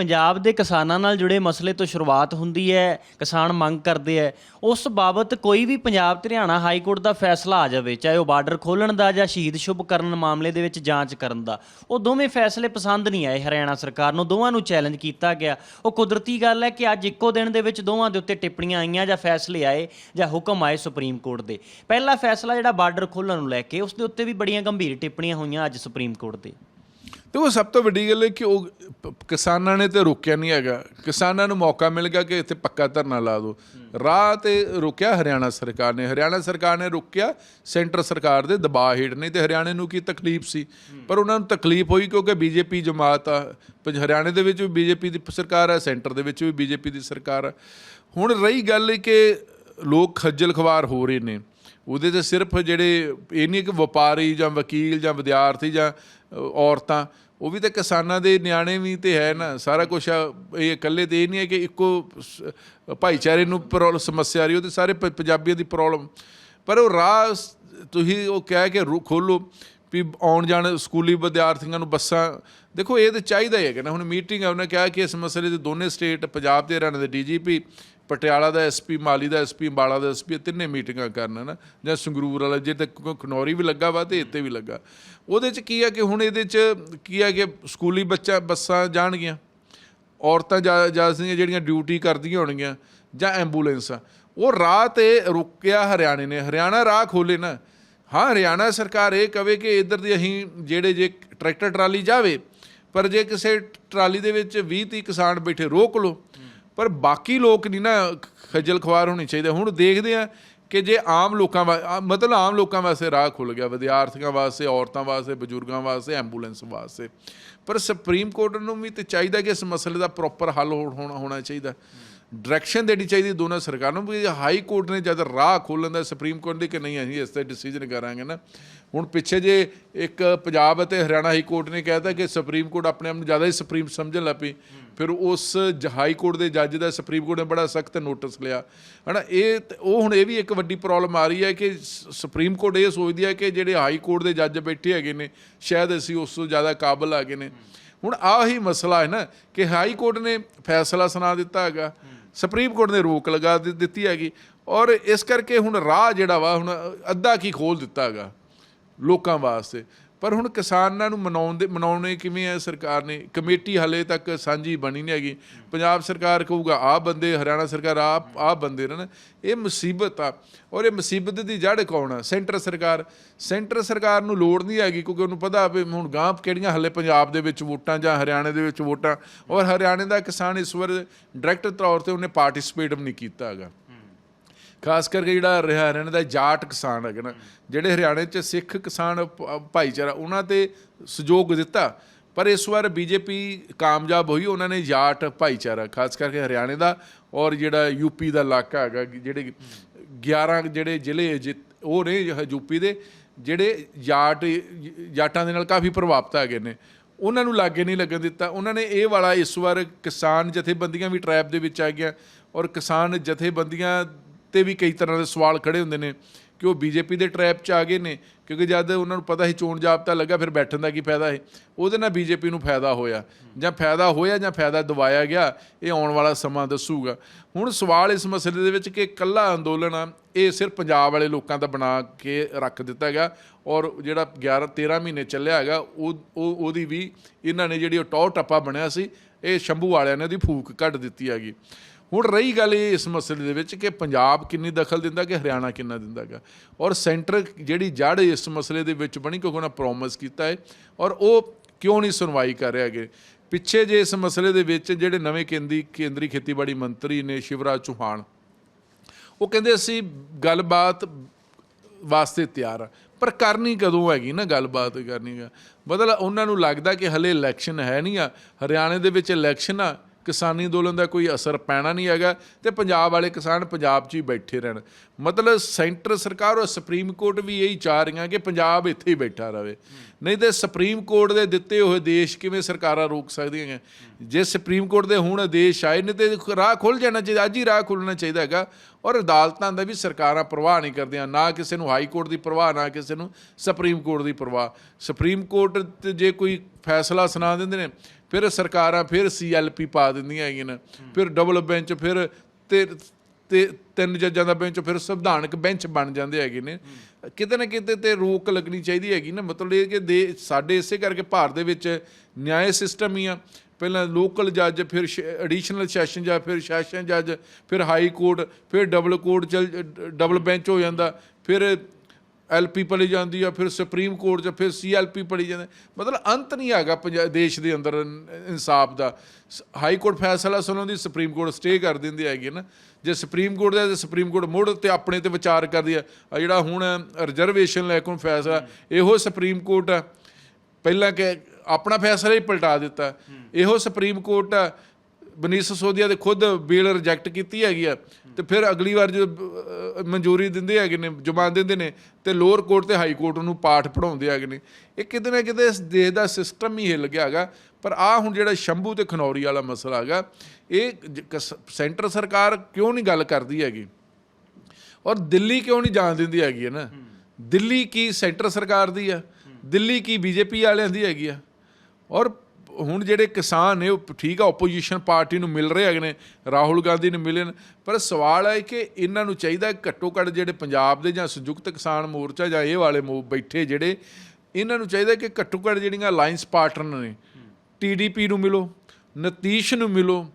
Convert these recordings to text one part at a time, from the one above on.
ਪੰਜਾਬ ਦੇ ਕਿਸਾਨਾਂ ਨਾਲ ਜੁੜੇ ਮਸਲੇ ਤੋਂ ਸ਼ੁਰੂਆਤ ਹੁੰਦੀ ਹੈ, ਕਿਸਾਨ ਮੰਗ ਕਰਦੇ ਹੈ। ਉਸ ਬਾਬਤ ਕੋਈ ਵੀ ਪੰਜਾਬ ਤੇ ਹਰਿਆਣਾ ਹਾਈ ਕੋਰਟ ਦਾ ਫੈਸਲਾ ਆ ਜਾਵੇ, ਚਾਹੇ ਉਹ ਬਾਰਡਰ ਖੋਲਣ ਦਾ ਜਾਂ ਸ਼ਹੀਦ ਸ਼ੁਭ ਕਰਨ ਮਾਮਲੇ ਦੇ ਵਿੱਚ ਜਾਂਚ ਕਰਨ ਦਾ। ਉਹ ਦੋਵੇਂ ਫੈਸਲੇ ਪਸੰਦ ਨਹੀਂ ਆਏ ਹਰਿਆਣਾ ਸਰਕਾਰ ਨੂੰ, ਦੋਵਾਂ ਨੂੰ ਚੈਲੰਜ ਕੀਤਾ ਗਿਆ। ਉਹ ਕੁਦਰਤੀ ਗੱਲ ਹੈ ਕਿ ਅੱਜ ਇੱਕੋ ਦਿਨ ਦੇ ਵਿੱਚ ਦੋਵਾਂ ਦੇ ਉੱਤੇ ਟਿੱਪਣੀਆਂ ਆਈਆਂ ਜਾਂ ਫੈਸਲੇ ਆਏ ਜਾਂ ਹੁਕਮ ਆਏ ਸੁਪਰੀਮ ਕੋਰਟ ਦੇ। ਪਹਿਲਾ ਫੈਸਲਾ ਜਿਹੜਾ ਬਾਰਡਰ ਖੋਲਣ ਨੂੰ ਲੈ ਕੇ, ਉਸ ਦੇ ਉੱਤੇ ਵੀ ਬੜੀਆਂ ਗੰਭੀਰ ਟਿੱਪਣੀਆਂ ਹੋਈਆਂ ਅੱਜ ਸੁਪਰੀਮ ਕੋਰਟ ਦੇ। ਦੇਖੋ ਸਭ ਤੋਂ ਵੱਡੀ ਗੱਲ ਹੈ ਕਿ ਉਹ ਕਿਸਾਨਾਂ ਨੇ ਤੇ ਰੋਕਿਆ ਨਹੀਂ ਹੈਗਾ। ਕਿਸਾਨਾਂ ਨੂੰ ਮੌਕਾ ਮਿਲ ਗਿਆ ਕਿ ਇੱਥੇ ਪੱਕਾ ਧਰਨਾ ਲਾ ਦਿਓ ਰਾਹ ਤੇ ਰੋਕਿਆ ਹਰਿਆਣਾ ਸਰਕਾਰ ਨੇ। ਹਰਿਆਣਾ ਸਰਕਾਰ ਨੇ ਰੋਕਿਆ, ਸੈਂਟਰ ਸਰਕਾਰ ਦੇ ਦਬਾਅ ਹੇਠ ਨਹੀਂ ਤੇ ਹਰਿਆਣੇ ਨੂੰ ਕੀ ਤਕਲੀਫ ਸੀ? ਪਰ ਉਹਨਾਂ ਨੂੰ ਤਕਲੀਫ ਹੋਈ ਕਿਉਂਕਿ ਬੀਜੇਪੀ ਜਮਾਤ ਆ ਪੰਜ- ਹਰਿਆਣੇ ਦੇ ਵਿੱਚ ਵੀ ਬੀਜੇਪੀ ਦੀ ਸਰਕਾਰ ਆ, ਸੈਂਟਰ ਦੇ ਵਿੱਚ ਵੀ ਬੀਜੇਪੀ ਦੀ ਸਰਕਾਰ ਆ। ਹੁਣ ਰਹੀ ਗੱਲ ਕਿ ਲੋਕ ਖੱਜਲ ਖਵਾਰ ਹੋ ਰਹੇ ਨੇ। ਉਹਦੇ ਤੇ ਸਿਰਫ ਜਿਹੜੇ ਇਹ ਨਹੀਂ ਕਿ ਵਪਾਰੀ ਜਾਂ ਵਕੀਲ ਜਾਂ ਵਿਦਿਆਰਥੀ ਜਾਂ ਔਰਤਾਂ, ਉਹ ਵੀ ਤਾਂ ਕਿਸਾਨਾਂ ਦੇ ਨਿਆਣੇ ਵੀ ਤੇ ਹੈ ਨਾ। ਸਾਰਾ ਕੁਝ ਇਹ ਇਕੱਲੇ ਤੇ ਇਹ ਨਹੀਂ ਹੈ ਕਿ ਇੱਕੋ ਸ- ਭਾਈਚਾਰੇ ਨੂੰ ਪ੍ਰੋਬਲਮ ਸਮੱਸਿਆ ਰਹੀ, ਉਹ ਤੇ ਸਾਰੇ ਪ- ਪੰਜਾਬੀਆਂ ਦੀ ਪ੍ਰੋਬਲਮ ਪਰ ਉਹ ਰਾਹ ਤੁਸੀਂ ਉਹ ਕਹਿ ਕੇ ਰੂ, ਖੋਲੋ ਵੀ ਆਉਣ ਜਾਣ ਸਕੂਲੀ ਵਿਦਿਆਰਥੀਆਂ ਨੂੰ ਬੱਸਾਂ, ਦੇਖੋ ਇਹ ਤਾਂ ਚਾਹੀਦਾ ਹੀ ਹੈ ਕਿ ਨਾ। ਹੁਣ ਮੀਟਿੰਗ ਹੈ ਉਹਨੇ ਕਿਹਾ ਕਿ ਇਸ ਮਸਲੇ ਦੇ ਦੋਨੇ ਸਟੇਟ, ਪੰਜਾਬ ਤੇ ਹਰਿਆਣਾ ਦੇ ਡੀਜੀਪੀ ਪਟਿਆਲਾ ਦਾ ਐਸਪੀ ਮਾਲੀ ਦਾ ਐਸਪੀ ਅੰਬਾਲਾ ਦਾ ਐਸਪੀ ਤਿੰਨੇ ਮੀਟਿੰਗਾਂ ਕਰਨ ਨਾ? ਜਾਂ ਸੰਗਰੂਰ ਵਾਲਾ, ਜੇ ਤੱਕ ਖਨੌਰੀ ਵੀ ਲੱਗਾ ਵਾ ਤੇ ਇੱਥੇ ਵੀ ਲੱਗਾ। ਉਹਦੇ ਚ ਕੀ ਆ ਕਿ ਹੁਣ ਇਹਦੇ ਚ ਕੀ ਹੈ ਕਿ ਸਕੂਲੀ ਬੱਚਾ, ਬੱਸਾਂ ਜਾਣਗੀਆਂ। ਔਰਤਾਂ ਜਾ ਜਾ ਸਕਦੀਆਂ, ਜਿਹੜੀਆਂ ਡਿਊਟੀ ਕਰਦੀਆਂ ਹੋਣਗੀਆਂ, ਜਾਂ ਐਂਬੂਲੈਂਸਾਂ। ਉਹ ਰਾਹ ਤੇ ਰੁਕਿਆ ਹਰਿਆਣੇ ਨੇ। ਹਰਿਆਣਾ ਰਾਹ ਖੋਲੇ ਨਾ। ਹਾਂ, ਹਰਿਆਣਾ ਸਰਕਾਰ ਇਹ ਕਵੇ ਕਿ ਇੱਧਰ ਦੀ ਅਸੀਂ ਜਿਹੜੇ ਜੇ ਟਰੈਕਟਰ ਟਰਾਲੀ ਜਾਵੇ, ਪਰ ਜੇ ਕਿਸੇ ਟਰਾਲੀ ਦੇ ਵਿੱਚ 20 30 ਕਿਸਾਨ ਬੈਠੇ, ਰੋਕ ਲਓ। ਪਰ ਬਾਕੀ ਲੋਕ ਨਹੀਂ ਨਾ ਖੱਜਲ ਖਵਾਰ ਹੋਣੇ ਚਾਹੀਦੇ। ਹੁਣ ਦੇਖਦੇ ਆ ਕਿ ਜੇ ਆਮ ਲੋਕਾਂ ਵਾ ਮਤਲਬ ਆਮ ਲੋਕਾਂ ਵਾਸਤੇ ਰਾਹ ਖੁੱਲ ਗਿਆ। ਵਿਦਿਆਰਥੀਆਂ ਵਾਸਤੇ, ਔਰਤਾਂ ਵਾਸਤੇ, ਬਜ਼ੁਰਗਾਂ ਵਾਸਤੇ, ਐਂਬੂਲੈਂਸ ਵਾਸਤੇ। ਪਰ ਸੁਪਰੀਮ ਕੋਰਟ ਨੂੰ ਵੀ ਤੇ ਚਾਹੀਦਾ ਕਿ ਇਸ ਮਸਲੇ ਦਾ ਪ੍ਰੋਪਰ ਹੱਲ ਹੋ- ਹੋਣਾ ਹੋਣਾ ਚਾਹੀਦਾ। ਡਾਇਰੈਕਸ਼ਨ ਦੇਣੀ ਚਾਹੀਦੀ ਦੋਨਾਂ ਸਰਕਾਰਾਂ ਨੂੰ ਵੀ ਹਾਈ ਕੋਰਟ ਨੇ ਜਦ ਰਾਹ ਖੋਲ੍ਹਣ ਦਾ ਸੁਪਰੀਮ ਕੋਰਟ ਦੀ ਕਿ ਨਹੀਂ ਅਸੀਂ ਇਸ ਤੇ ਡਿਸੀਜਨ ਕਰਾਂਗੇ ਨਾ। ਹੁਣ ਪਿੱਛੇ ਜੇ ਇੱਕ ਪੰਜਾਬ ਅਤੇ ਹਰਿਆਣਾ ਹਾਈ ਕੋਰਟ ਨੇ ਕਹਿਤਾ ਕਿ ਸੁਪਰੀਮ ਕੋਰਟ ਆਪਣੇ ਆਪ ਨੂੰ ਜ਼ਿਆਦਾ ਹੀ ਸੁਪਰੀਮ ਸਮਝਣ ਲੱਗ ਪਈ। ਫਿਰ ਉਸ ਜ- ਹਾਈ ਕੋਰਟ ਦੇ ਜੱਜ ਦਾ ਸੁਪਰੀਮ ਕੋਰਟ ਨੇ ਬੜਾ ਸਖਤ ਨੋਟਿਸ ਲਿਆ। ਹਨਾ, ਇਹ ਉਹ ਹੁਣ ਇਹ ਵੀ ਇੱਕ ਵੱਡੀ ਪ੍ਰੋਬਲਮ ਆ ਰਹੀ ਹੈ ਕਿ ਸੁਪਰੀਮ ਕੋਰਟ ਇਹ ਸੋਚਦੀ ਹੈ ਕਿ ਜਿਹੜੇ ਹਾਈ ਕੋਰਟ ਦੇ ਜੱਜ ਬੈਠੇ ਹੈਗੇ ਨੇ, ਸ਼ਾਇਦ ਅਸੀਂ ਉਸ ਤੋਂ ਜ਼ਿਆਦਾ ਕਾਬਲ ਆ ਨੇ। ਹੁਣ ਆਹ ਹੀ ਮਸਲਾ ਹੈ ਨਾ ਕਿ ਹਾਈ ਕੋਰਟ ਨੇ ਫੈਸਲਾ ਸੁਣਾ ਦਿੱਤਾ ਹੈਗਾ। ਸੁਪਰੀਮ ਕੋਰਟ ਨੇ ਰੋਕ ਲਗਾ ਦਿੱਤੀ ਹੈਗੀ। ਔਰ ਇਸ ਕਰਕੇ ਹੁਣ ਰਾਹ ਜਿਹੜਾ ਵਾ, ਹੁਣ ਅੱਧਾ ਕੀ ਖੋਲ ਦਿੱਤਾ ਹੈਗਾ ਲੋਕਾਂ ਵਾਸਤੇ। ਪਰ ਹੁਣ ਕਿਸਾਨਾਂ ਨੂੰ ਮਨਾਉਣ ਦੇ ਮਨਾਉਣੇ ਕਿਵੇਂ ਹੈ ਸਰਕਾਰ ਨੇ? ਕਮੇਟੀ ਹਲੇ ਤੱਕ ਸਾਂਝੀ ਬਣੀ ਨਹੀਂ ਹੈਗੀ। ਪੰਜਾਬ ਸਰਕਾਰ ਕਹੂਗਾ, ਆਹ ਬੰਦੇ, ਹਰਿਆਣਾ ਸਰਕਾਰ, ਆਹ ਆਹ ਬੰਦੇ ਨੇ ਨਾ। ਇਹ ਮੁਸੀਬਤ ਆ। ਔਰ ਇਹ ਮੁਸੀਬਤ ਦੀ ਜੜ ਕੌਣ ਆ? ਸੈਂਟਰ ਸਰਕਾਰ। ਸੈਂਟਰ ਸਰਕਾਰ ਨੂੰ ਲੋੜ ਨਹੀਂ ਹੈਗੀ ਕਿਉਂਕਿ ਉਹਨੂੰ ਪਤਾ ਵੀ ਹੁਣ ਗਾਂ ਕਿਹੜੀਆਂ ਹਲੇ ਪੰਜਾਬ ਦੇ ਵਿੱਚ ਵੋਟਾਂ ਜਾਂ ਹਰਿਆਣੇ ਦੇ ਵਿੱਚ ਵੋਟਾਂ। ਔਰ ਹਰਿਆਣੇ ਦਾ ਕਿਸਾਨ ਇਸ ਵਾਰ ਡਾਇਰੈਕਟ ਤੌਰ ਤੇ ਉਹਨੇ ਪਾਰਟਿਸਿਪੇਟ ਵੀ ਨਹੀਂ ਕੀਤਾ ਹੈਗਾ। ਖਾਸ ਕਰਕੇ ਜਿਹੜਾ ਰਿਹਾ ਹਰਿਆਣੇ ਦਾ ਜਾਟ ਕਿਸਾਨ ਹੈਗਾ ਨਾ, ਜਿਹੜੇ ਹਰਿਆਣੇ 'ਚ ਸਿੱਖ ਕਿਸਾਨ ਭਾਈਚਾਰਾ, ਉਹਨਾਂ ਤੇ ਸਹਿਯੋਗ ਦਿੱਤਾ। ਪਰ ਇਸ ਵਾਰ ਬੀਜੇਪੀ ਕਾਮਯਾਬ ਹੋਈ, ਉਹਨਾਂ ਨੇ ਜਾਟ ਭਾਈਚਾਰਾ, ਖਾਸ ਕਰਕੇ ਹਰਿਆਣੇ ਦਾ ਔਰ ਜਿਹੜਾ ਯੂਪੀ ਦਾ ਇਲਾਕਾ ਹੈਗਾ ਜਿਹੜੇ 11 ਜਿਹੜੇ ਜ਼ਿਲ੍ਹੇ ਜਿ- ਉਹ ਨੇ ਯੂਪੀ ਦੇ, ਜਿਹੜੇ ਜਾਟ, ਜਾਟਾਂ ਦੇ ਨਾਲ ਕਾਫੀ ਪ੍ਰਭਾਵਿਤ ਹੈਗੇ ਨੇ। ਉਹਨਾਂ ਨੂੰ ਲਾਗੇ ਨਹੀਂ ਲੱਗਣ ਦਿੱਤਾ। ਉਹਨਾਂ ਨੇ ਇਹ ਵਾਲਾ ਇਸ ਵਾਰ ਕਿਸਾਨ ਜਥੇਬੰਦੀਆਂ ਵੀ ਟਰੈਪ ਦੇ ਵਿੱਚ ਆ ਗਿਆ ਔਰ ਕਿਸਾਨ ਜਥੇਬੰਦੀਆਂ ਤੇ ਵੀ ਕਈ ਤਰ੍ਹਾਂ ਦੇ ਸਵਾਲ ਖੜੇ ਹੁੰਦੇ ਨੇ ਕਿ ਉਹ ਬੀਜੇਪੀ ਦੇ ਟਰੈਪ 'ਚ ਆ ਗਏ ਨੇ, ਕਿਉਂਕਿ ਜਦ ਉਹਨਾਂ ਨੂੰ ਪਤਾ ਸੀ ਚੋਣ ਜਾਬਤਾ ਲੱਗਾ, ਫਿਰ ਬੈਠਣ ਦਾ ਕੀ ਫਾਇਦਾ ਹੈ ਉਹਦੇ ਨਾਲ ਬੀਜੇਪੀ ਨੂੰ ਫਾਇਦਾ ਹੋਇਆ। ਜਾਂ ਫਾਇਦਾ ਹੋਇਆ ਜਾਂ ਫਾਇਦਾ ਦਵਾਇਆ ਗਿਆ, ਇਹ ਆਉਣ ਵਾਲਾ ਸਮਾਂ ਦੱਸੂਗਾ। ਹੁਣ ਸਵਾਲ ਇਸ ਮਸਲੇ ਦੇ ਵਿੱਚ ਕਿ ਕੱਲਾ ਅੰਦੋਲਨ ਆ, ਇਹ ਸਿਰਫ ਪੰਜਾਬ ਵਾਲੇ ਲੋਕਾਂ ਦਾ ਬਣਾ ਕੇ ਰੱਖ ਦਿੱਤਾ ਗਿਆ ਔਰ ਜਿਹੜਾ 11 13 ਮਹੀਨੇ ਚੱਲਿਆ ਹੈਗਾ, ਉਹ ਉਹਦੀ ਵੀ ਇਹਨਾਂ ਨੇ ਜਿਹੜੀ ਉਹ ਟੌ ਟੱਪਾ ਬਣਿਆ ਸੀ, ਇਹ ਸ਼ੰਭੂ ਵਾਲਿਆਂ ਨੇ ਉਹਦੀ ਫੂਕ ਕੱਢ ਦਿੱਤੀ ਹੈਗੀ। ਹੁਣ ਰਹੀ ਗੱਲ ਇਹ ਇਸ ਮਸਲੇ ਦੇ ਵਿੱਚ ਕਿ ਪੰਜਾਬ ਕਿੰਨੀ ਦਖਲ ਦਿੰਦਾ ਕਿ ਹਰਿਆਣਾ ਕਿੰਨਾ ਦਿੰਦਾਗਾ ਔਰ ਸੈਂਟਰ ਜਿਹੜੀ ਜੜ ਇਸ ਮਸਲੇ ਦੇ ਵਿੱਚ ਬਣੀ ਕਿਉਂਕਿ ਉਹਨਾਂ ਪ੍ਰੋਮਿਸ ਕੀਤਾ ਹੈ ਔਰ ਉਹ ਕਿਉਂ ਨਹੀਂ ਸੁਣਵਾਈ ਕਰ ਰਿਹਾ ਹੈਗੇ ਪਿੱਛੇ ਜੇ ਇਸ ਮਸਲੇ ਦੇ ਵਿੱਚ ਜਿਹੜੇ ਨਵੇਂ ਕੇਂਦਰੀ ਕੇਂਦਰੀ ਖੇਤੀਬਾੜੀ ਮੰਤਰੀ ਨੇ ਸ਼ਿਵਰਾਜ ਚੌਹਾਨ, ਉਹ ਕਹਿੰਦੇ ਅਸੀਂ ਗੱਲਬਾਤ ਵਾਸਤੇ ਤਿਆਰ ਆ, ਪਰ ਕਰਨੀ ਕਦੋਂ ਹੈਗੀ ਨਾ ਗੱਲਬਾਤ ਕਰਨੀ ਹੈ ਮਤਲਬ ਉਹਨਾਂ ਨੂੰ ਲੱਗਦਾ ਕਿ ਹਲੇ ਇਲੈਕਸ਼ਨ ਹੈ ਨਹੀਂ ਆ, ਹਰਿਆਣੇ ਦੇ ਵਿੱਚ ਇਲੈਕਸ਼ਨ ਆ ਕਿਸਾਨੀ ਅੰਦੋਲਨ ਦਾ ਕੋਈ ਅਸਰ ਪੈਣਾ ਨਹੀਂ ਹੈਗਾ ਤੇ ਪੰਜਾਬ ਵਾਲੇ ਕਿਸਾਨ ਪੰਜਾਬ 'ਚ ਹੀ ਬੈਠੇ ਰਹਿਣ। ਮਤਲਬ ਸੈਂਟਰ ਸਰਕਾਰ ਔਰ ਸੁਪਰੀਮ ਕੋਰਟ ਵੀ ਇਹੀ ਚਾਹ ਰਹੀਆਂ ਕਿ ਪੰਜਾਬ ਇੱਥੇ ਹੀ ਬੈਠਾ ਰਹੇ ਨਹੀਂ ਤੇ ਸੁਪਰੀਮ ਕੋਰਟ ਦੇ ਦਿੱਤੇ ਹੋਏ ਦੇਸ਼ ਕਿਵੇਂ ਸਰਕਾਰਾਂ ਰੋਕ ਸਕਦੀਆਂ ਹੈ ਜੇ ਸੁਪਰੀਮ ਕੋਰਟ ਦੇ ਹੁਣ ਆਦੇਸ਼ ਆਏ ਨੇ ਤੇ ਰਾਹ ਖੁੱਲ ਜਾਣਾ ਚਾਹੀਦਾ, ਅੱਜ ਹੀ ਰਾਹ ਖੁੱਲਣਾ ਚਾਹੀਦਾ ਹੈਗਾ। ਔਰ ਅਦਾਲਤਾਂ ਦਾ ਵੀ ਸਰਕਾਰਾਂ ਪ੍ਰਵਾਹ ਨਹੀਂ ਕਰਦੀਆਂ, ਨਾ ਕਿਸੇ ਨੂੰ ਹਾਈ ਕੋਰਟ ਦੀ ਪਰਵਾਹ, ਨਾ ਕਿਸੇ ਨੂੰ ਸੁਪਰੀਮ ਕੋਰਟ ਦੀ ਪਰਵਾਹ। ਸੁਪਰੀਮ ਕੋਰਟ ਤੇ ਜੇ ਕੋਈ ਫੈਸਲਾ ਸੁਣਾ ਦਿੰਦੇ ਨੇ ਫਿਰ ਸਰਕਾਰਾਂ ਫਿਰ ਸੀਐਲਪੀ ਪਾ ਦਿੰਦੀਆਂ ਹੈਗੀਆਂ ਨੇ। ਫਿਰ ਡਬਲ ਬੈਂਚ ਫਿਰ ਤੇ ਤੇ ਤਿੰਨ ਜੱਜਾਂ ਦਾ ਬੈਂਚ ਫਿਰ ਸੰਵਿਧਾਨਕ ਬੈਂਚ ਬਣ ਜਾਂਦੇ ਹੈਗੇ ਨੇ। ਕਿਤੇ ਨਾ ਕਿਤੇ ਤੇ ਰੋਕ ਲੱਗਣੀ ਚਾਹੀਦੀ ਹੈਗੀ ਨਾ। ਮਤਲਬ ਇਹ ਕਿ ਦੇ ਸਾਡੇ ਇਸੇ ਕਰਕੇ ਭਾਰਤ ਦੇ ਵਿੱਚ ਨਿਆਂ ਸਿਸਟਮ ਹੀ ਆ। ਪਹਿਲਾਂ ਲੋਕਲ ਜੱਜ ਫਿਰ ਐਡੀਸ਼ਨਲ ਸੈਸ਼ਨ ਜੱਜ ਫਿਰ ਸੈਸ਼ਨ ਜੱਜ ਫਿਰ ਹਾਈ ਕੋਰਟ ਫਿਰ ਡਬਲ ਕੋਰਟ ਚਲ ਡਬਲ ਬੈਂਚ ਹੋ ਜਾਂਦਾ। ਫਿਰ ਐਲਪੀ ਪੜੀ ਜਾਂਦੀ ਆ ਫਿਰ ਸੁਪਰੀਮ ਕੋਰਟ 'ਚ ਫਿਰ ਸੀਐਲਪੀ ਪੜੀ ਜਾਂਦੇ ਮਤਲਬ ਅੰਤ ਨਹੀਂ ਹੈਗਾ ਦੇਸ਼ ਦੇ ਅੰਦਰ ਇਨ- ਇਨਸਾਫ ਦਾ। ਹਾਈ ਕੋਰਟ ਫੈਸਲਾ ਸੁਣਨ ਦੀ ਸੁਪਰੀਮ ਕੋਰਟ ਸਟੇ ਕਰ ਦਿੰਦੀ ਹੈਗੀ ਨਾ। ਜੇ ਸੁਪਰੀਮ ਕੋਰਟ ਦਾ ਸੁਪਰੀਮ ਕੋਰਟ ਮੁੜ ਤੇ ਆਪਣੇ ਤੇ ਵਿਚਾਰ ਕਰਦੀ ਆ ਆ ਜਿਹੜਾ ਹੁਣ ਰਿਜ਼ਰਵੇਸ਼ਨ ਲੈ ਕੇ ਫੈਸਲਾ ਇਹੋ ਸੁਪਰੀਮ ਕੋਰਟ ਆ। ਪਹਿਲਾਂ ਕਿ ਆਪਣਾ ਫੈਸਲਾ ਹੀ ਪਲਟਾ ਦਿੱਤਾ। ਇਹੋ ਸੁਪਰੀਮ ਕੋਰਟ ਆ। ਬਨੀਸ ਸੋਧੀਆ ਦੇ ਖੁਦ ਬਿੱਲ ਰਿਜੈਕਟ ਕੀਤੀ ਹੈਗੀ ਆ। ਤੇ ਫਿਰ ਅਗਲੀ ਵਾਰ ਜਦੋਂ ਮਨਜ਼ੂਰੀ ਦਿੰਦੇ ਹੈਗੇ ਨੇ ਜ਼ਮਾਨ ਦਿੰਦੇ ਨੇ, ਤੇ ਲੋਅਰ ਕੋਰਟ ਤੇ ਹਾਈ ਕੋਰਟ ਨੂੰ ਪਾਠ ਪੜਾਉਂਦੇ ਹੈਗੇ ਨੇ। ਇਹ ਕਿਤੇ ਨਾ ਕਿਤੇ ਇਸ ਦੇਸ਼ ਦਾ ਸਿਸਟਮ ਹੀ ਹਿੱਲ ਗਿਆ ਹੈਗਾ। ਪਰ ਆ ਹੁਣ ਜਿਹੜਾ ਸ਼ੰਭੂ ਤੇ ਖਨੌਰੀ ਵਾਲਾ ਮਸਲਾ ਹੈਗਾ, ਇਹ ਜ- ਸੈਂਟਰ ਸਰਕਾਰ ਕਿਉਂ ਨਹੀਂ ਗੱਲ ਕਰਦੀ ਹੈਗੀ? ਔਰ ਦਿੱਲੀ ਕਿਉਂ ਨਹੀਂ ਜਾਣ ਦਿੰਦੀ ਹੈਗੀ ਹੈ ਨਾ? ਦਿੱਲੀ ਕੀ ਸੈਂਟਰ ਸਰਕਾਰ ਦੀ ਆ ਦਿੱਲੀ ਕੀ ਬੀਜੇਪੀ ਵਾਲਿਆਂ ਦੀ ਹੈਗੀ ਆ ਔਰ ਹੁਣ ਜਿਹੜੇ ਕਿਸਾਨ ਨੇ, ਉਹ ਠੀਕ ਆ ਆਪੋਜੀਸ਼ਨ ਪਾਰਟੀ ਨੂੰ ਮਿਲ ਰਹੇ ਹੈਗੇ ਨੇ, ਰਾਹੁਲ ਗਾਂਧੀ ਨੂੰ ਮਿਲੇ ਨੇ, ਪਰ ਸਵਾਲ ਹੈ ਕਿ ਇਹਨਾਂ ਨੂੰ ਚਾਹੀਦਾ ਘੱਟੋ ਘੱਟ ਜਿਹੜੇ ਪੰਜਾਬ ਦੇ ਜਾਂ ਸੰਯੁਕਤ ਕਿਸਾਨ ਮੋਰਚਾ ਜਾਂ ਇਹ ਵਾਲੇ ਮੋ- ਬੈਠੇ ਜਿਹੜੇ, ਇਹਨਾਂ ਨੂੰ ਚਾਹੀਦਾ ਕਿ ਘੱਟੋ ਘੱਟ ਜਿਹੜੀਆਂ ਅਲਾਈਅੰਸ ਪਾਰਟਨਰ ਨੇ ਟੀਡੀਪੀ ਨੂੰ ਮਿਲੋ, ਨਤੀਸ਼ ਨੂੰ ਮਿਲੋ,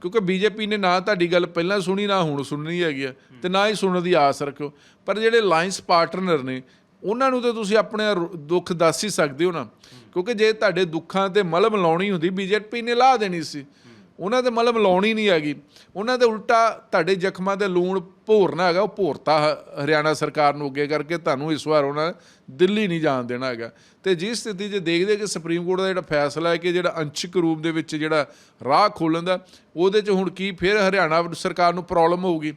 ਕਿਉਂਕਿ ਬੀਜੇਪੀ ਨੇ ਨਾ ਤੁਹਾਡੀ ਗੱਲ ਪਹਿਲਾਂ ਸੁਣੀ, ਨਾ ਹੁਣ ਸੁਣਨੀ ਹੈਗੀ ਆ, ਤੇ ਨਾ ਹੀ ਸੁਣਨ ਦੀ ਆਸ ਰੱਖਿਓ। ਪਰ ਜਿਹੜੇ ਅਲਾਈਅੰਸ ਪਾਰਟਨਰ ਨੇ, ਉਹਨਾਂ ਨੂੰ ਤਾਂ ਤੁਸੀਂ ਆਪਣੇ ਰੁ- ਦੁੱਖ ਦੱਸ ਹੀ ਸਕਦੇ ਹੋ ਨਾ। ਕਿਉਂਕਿ ਜੇ ਤੁਹਾਡੇ ਦੁੱਖਾਂ ਤੇ ਮਲਮ ਲਾਉਣੀ ਹੁੰਦੀ, ਬੀਜੇਪੀ ਨੇ ਲਾ ਦੇਣੀ ਸੀ। ਉਹਨਾਂ ਤੇ ਮਲਮ ਲਾਉਣੀ ਨਹੀਂ ਹੈਗੀ। ਉਹਨਾਂ ਦੇ ਉਲਟਾ ਤੁਹਾਡੇ ਜ਼ਖਮਾਂ ਤੇ ਲੂਣ ਭੋਰਨਾ ਹੈਗਾ, ਉਹ ਭੋਰਤਾ ਹਰਿਆਣਾ ਸਰਕਾਰ ਨੂੰ ਅੱਗੇ ਕਰਕੇ, ਤੁਹਾਨੂੰ ਇਸ ਵਾਰ ਉਹਨਾਂ ਦਿੱਲੀ ਨਹੀਂ ਜਾਣ ਦੇਣਾ ਹੈਗਾ। ਤੇ ਜਿਸ ਸਥਿਤੀ 'ਚ ਦੇਖਦੇ ਕਿ ਸੁਪਰੀਮ ਕੋਰਟ ਦਾ ਜਿਹੜਾ ਫੈਸਲਾ ਹੈ ਕਿ ਜਿਹੜਾ ਅੰਸ਼ਿਕ ਰੂਪ ਦੇ ਵਿੱਚ ਜਿਹੜਾ ਰਾਹ ਖੋਲਣ ਦਾ, ਉਹਦੇ 'ਚ ਹੁਣ ਕੀ, ਫਿਰ ਹਰਿਆਣਾ ਸਰਕਾਰ ਨੂੰ ਪ੍ਰੋਬਲਮ ਹੋਊਗੀ।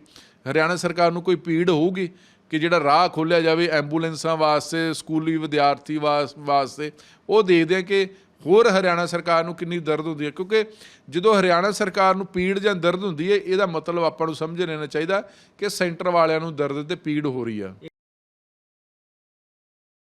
ਹਰਿਆਣਾ ਸਰਕਾਰ ਨੂੰ ਕੋਈ ਪੀੜ ਹੋਊਗੀ। ਕਿ ਜਿਹੜਾ ਰਾਹ ਖੋਲਿਆ ਜਾਵੇ ਐਂਬੂਲੈਂਸਾਂ ਵਾਸਤੇ, ਸਕੂਲੀ ਵਿਦਿਆਰਥੀ ਵਾਸ- ਵਾਸਤੇ, ਉਹ ਦੇਖਦੇ ਆ ਕਿ ਹੋਰ ਹਰਿਆਣਾ ਸਰਕਾਰ ਨੂੰ ਕਿੰਨੀ ਦਰਦ ਹੁੰਦੀ ਹੈ। ਕਿਉਂਕਿ ਜਦੋਂ ਹਰਿਆਣਾ ਸਰਕਾਰ ਨੂੰ ਪੀੜ ਜਾਂ ਦਰਦ ਹੁੰਦੀ ਹੈ, ਇਹਦਾ ਮਤਲਬ ਆਪਾਂ ਨੂੰ ਸਮਝ ਲੈਣਾ ਚਾਹੀਦਾ ਕਿ ਸੈਂਟਰ ਵਾਲਿਆਂ ਨੂੰ ਦਰਦ ਤੇ ਪੀੜ ਹੋ ਰਹੀ ਆ।